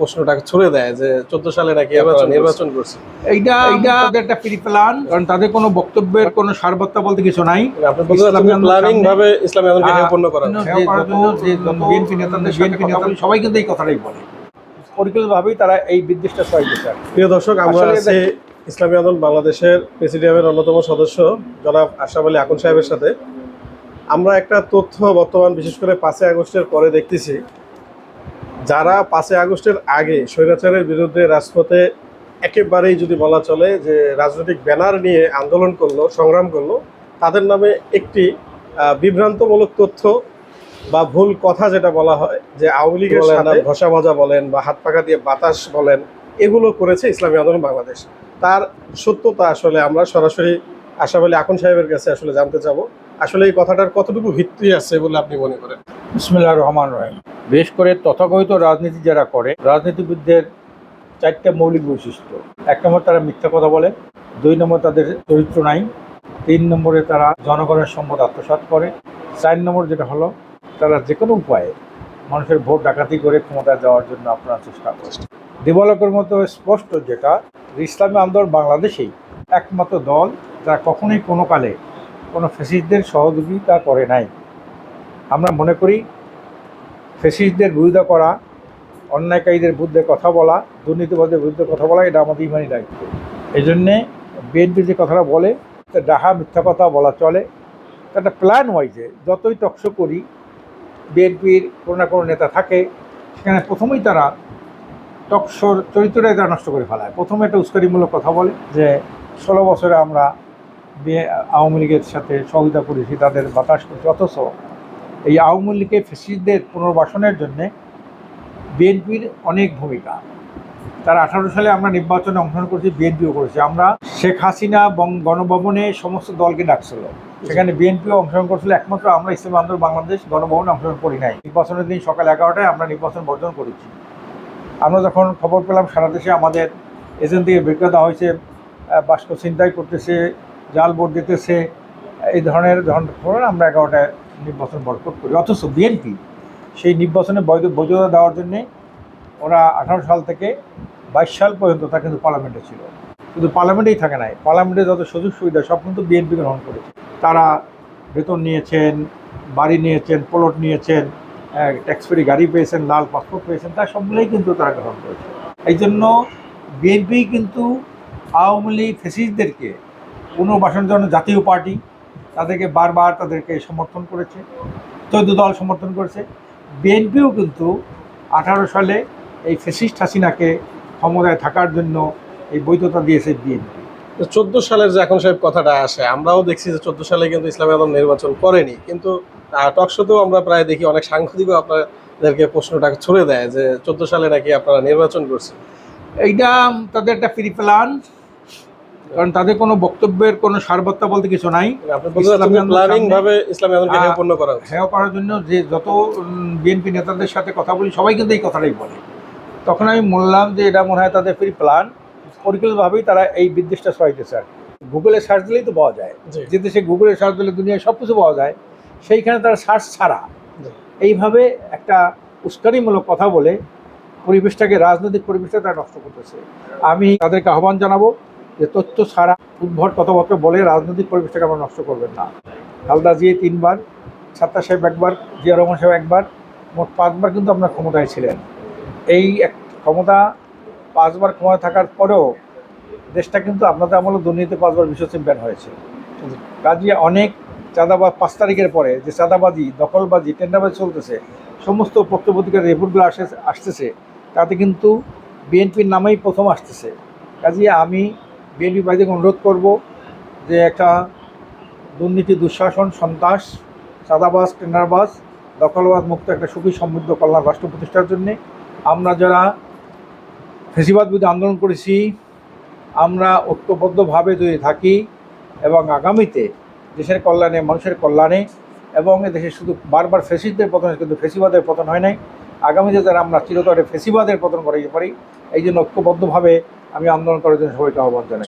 প্রশ্নটা ছুড়ে দেয় যে চোদ্দ সালে নাকি নির্বাচন করছে। এইটা এইটা একটা প্রি প্ল্যান কারণ তাদের কোনো বক্তব্যের কোনো সারবত্তা বলতে কিছু নাই। প্ল্যানিং ভাবে ইসলামী আন্দোলনকে সম্পন্ন করা বিএনপি নেতাদের বিএনপি সবাই কিন্তু এই কথাটাই বলে। পরিকল্পিতভাবেই তারা এই বিদ্বেষটা ছড়াইতে চায় প্রিয় দর্শক আমরা ইসলামী আন্দোলন বাংলাদেশের প্রেসিডিয়ামের অন্যতম সদস্য জনাব আশরাফ আলী আকন সাহেবের সাথে। আমরা একটা তথ্য বর্তমান বিশেষ করে পাঁচই আগস্টের পরে দেখতেছি যারা পাঁচই আগস্টের আগে স্বৈরাচারের বিরুদ্ধে রাজপথে একেবারেই যদি বলা চলে যে রাজনৈতিক ব্যানার নিয়ে আন্দোলন করল সংগ্রাম করল তাদের নামে একটি বিভ্রান্তমূলক তথ্য বা ভুল কথা যেটা বলা হয় যে আওয়ামী লীগের সাথে ঘষা ভাজা বলেন বা হাত পাকা দিয়ে বাতাস বলেন এগুলো করেছে ইসলামী আন্দোলন বাংলাদেশ। তার সত্যতা আসলে আমরা সরাসরি আশাফ আলী আকন সাহেবের কাছে আসলে জানতে চাব। আসলে এই কথাটার কতটুকু ভিত্তি আছে বলে আপনি মনে করেন? বিসমুল্লাহ রহমান রহিম। বিশেষ করে তথাকথিত রাজনীতি যারা করে, রাজনীতিবিদদের চারটা মৌলিক বৈশিষ্ট্য। এক নম্বর তারা মিথ্যা কথা বলে, দুই নম্বর তাদের চরিত্র নাই, তিন নম্বরে তারা জনগণের সম্পদ আত্মসাৎ করে, চার নম্বর যেটা হলো, তারা যে কোনো উপায়ে মানুষের ভোট ডাকাতি করে ক্ষমতায় যাওয়ার জন্য আপনারা চেষ্টা করে দিবালকের মতো স্পষ্ট যেটা, ইসলামী আন্দোলন বাংলাদেশেই একমাত্র দল যারা কখনোই কোনো কালে কোনো ফেসিসদের সহযোগিতা করে নাই। আমরা মনে করি ফেসিস্টদের বিরোধিতা করা, অন্যায়কারীদের বিরুদ্ধে কথা বলা দুর্নীতিবাদের বিরুদ্ধে কথা বলা, এটা আমাদের ইমানই দায়িত্ব। এই জন্যে বিএনপি যে কথাটা বলে ডাহা মিথ্যা কথা বলা চলে। একটা প্ল্যান ওয়াইজে যতই টকশো করি, বিএনপির কোনো না কোনো নেতা থাকে, সেখানে প্রথমেই তারা টকশোর চরিত্রটাই তারা নষ্ট করে ফেলায়। প্রথমে একটা উস্কারিমূলক কথা বলে যে, ষোলো বছরে আমরা আওয়ামী লীগের সাথে সহযোগিতা করেছি, তাদের বাতাস করেছি, অথচ এই আওয়ামী লীগের ফেসিসদের পুনর্বাসনের জন্যে বিএনপির অনেক ভূমিকা। তার আঠারো সালে আমরা নির্বাচনে অংশগ্রহণ করেছি, বিএনপিও করেছি। আমরা শেখ হাসিনা গণভবনে সমস্ত দলকে ডাকছিল। সেখানে বিএনপিও অংশগ্রহণ করছিল। একমাত্র আমরা ইসলাম আন্দোলন বাংলাদেশ গণভবনে অংশগ্রহণ করি নাই। নির্বাচনের দিন সকাল এগারোটায় আমরা নির্বাচন বর্জন করেছি। আমরা যখন খবর পেলাম, সারা দেশে আমাদের এজেন্ট থেকে বের করে দেওয়া হয়েছে। বাস্ক ছিনতাই করতেছে, জাল ভোট দিতেছে। এই ধরনের যখন খবর আমরা এগারোটায় নির্বাচন বয়কট করি, অথচ বিএনপি সেই নির্বাচনে বৈধ বৈধতা দেওয়ার জন্যে ওরা আঠারো সাল থেকে বাইশ সাল পর্যন্ত তা কিন্তু পার্লামেন্টে ছিল। কিন্তু পার্লামেন্টেই থাকে নাই। পার্লামেন্টে যত সুযোগ সুবিধা, সব কিন্তু বিএনপি গ্রহণ করেছে। তারা বেতন নিয়েছেন, বাড়ি নিয়েছেন, প্লট নিয়েছেন ট্যাক্স ফ্রি গাড়ি পেয়েছেন, লাল পাসপোর্ট পেয়েছেন তার সবগুলোই কিন্তু তারা গ্রহণ করেছে। এই জন্য বিএনপি কিন্তু আওয়ামী লীগ ফেসিসদেরকে পুনর্বাসনের জন্য জাতীয় পার্টি তাদেরকে বারবার তাদেরকে সমর্থন করেছে চৌদ্দ দল সমর্থন করেছে। বিএনপিও কিন্তু আঠারো সালে এই ফেসিস্ট হাসিনাকে ক্ষমতায় থাকার জন্য এই বৈধতা দিয়েছে বিএনপি। চোদ্দ সালের যে এখন সাহেব কথাটা আসে আমরাও দেখছি যে চোদ্দ সালে কিন্তু ইসলামী আন্দোলন নির্বাচন করেনি। কিন্তু টকশোতেও আমরা প্রায় দেখি অনেক সাংবাদিকও আপনাদেরকে প্রশ্নটা ছুড়ে দেয় যে চোদ্দ সালে নাকি আপনারা নির্বাচন করছেন। এইটা তাদের একটা প্রি প্ল্যান কারণ তাদের কোনো বক্তব্যের কোনো সারবত্তা বলতে কিছু নাই। সামনে- ভাবে ইসলামী আন্দোলনকে সম্পন্ন করা হেয় করার জন্য যে যত বিএনপি নেতাদের সাথে কথা বলি সবাই কিন্তু এই কথাটাই বলে। তখন আমি বললাম যে এটা মনে হয় তাদের প্রি প্ল্যান পরিকল্পিতভাবেই তারা এই বিদ্বেষটা ছড়াইতেছে আর গুগলে সার্চ দিলেই তো পাওয়া যায়। যে দেশে গুগলে সার্চ দিলে দুনিয়ায় সব কিছু পাওয়া যায়। সেইখানে তারা সার্চ ছাড়া। এইভাবে একটা উস্কানিমূলক কথা বলে পরিবেশটাকে রাজনৈতিক পরিবেশটা তারা নষ্ট করতেছে। আমি তাদেরকে আহ্বান জানাব যে তথ্য ছাড়া উদ্ভট কথাবার্তা বলে রাজনৈতিক পরিবেশটাকে আমরা নষ্ট করবেন না। খালদা জিয়ে তিনবার ছাত্রা সাহেব একবার, জিয়া রহমান সাহেব একবার, মোট পাঁচবার কিন্তু আপনার ক্ষমতায় ছিলেন। এই এক ক্ষমতা পাঁচবার ক্ষমতায় থাকার পরেও দেশটা কিন্তু আপনাদের আমলে দুর্নীতি পাঁচবার বিশ্ব চ্যাম্পিয়ন হয়েছে। কাজে অনেক চাঁদাবাদ পাঁচ তারিখের পরে যে চাঁদাবাজি, দখলবাজি, টেন্ডারবাজি চলতেছে, সমস্ত পত্রপত্রিকার রিপোর্টগুলো আসে আসতেছে, তাতে কিন্তু বিএনপির নামেই প্রথম আসতেছে। কাজে আমি বিএনপি বাড়িতে অনুরোধ করব যে একটা দুর্নীতি দুঃশাসন সন্ত্রাস, চাঁদাবাজ, টেন্ডারবাজ দখলবাদ মুক্ত একটা সুখী সমৃদ্ধ কল্যাণ রাষ্ট্র প্রতিষ্ঠার জন্যে আমরা যারা ফেসিবাদ বিরুদ্ধে আন্দোলন করেছি, আমরা ঐক্যবদ্ধভাবে যদি থাকি এবং আগামীতে দেশের কল্যাণে, মানুষের কল্যাণে এবং দেশে শুধু বারবার ফেসিসদের পতন কিন্তু ফেসিবাদের পতন হয় নাই, আগামীতে যারা আমরা চিরতরে ফেসিবাদের পতন করাইতে পারি, এই জন্য ঐক্যবদ্ধভাবে আমি আন্দোলন করার জন্য সবাইকে আহ্বান জানাই।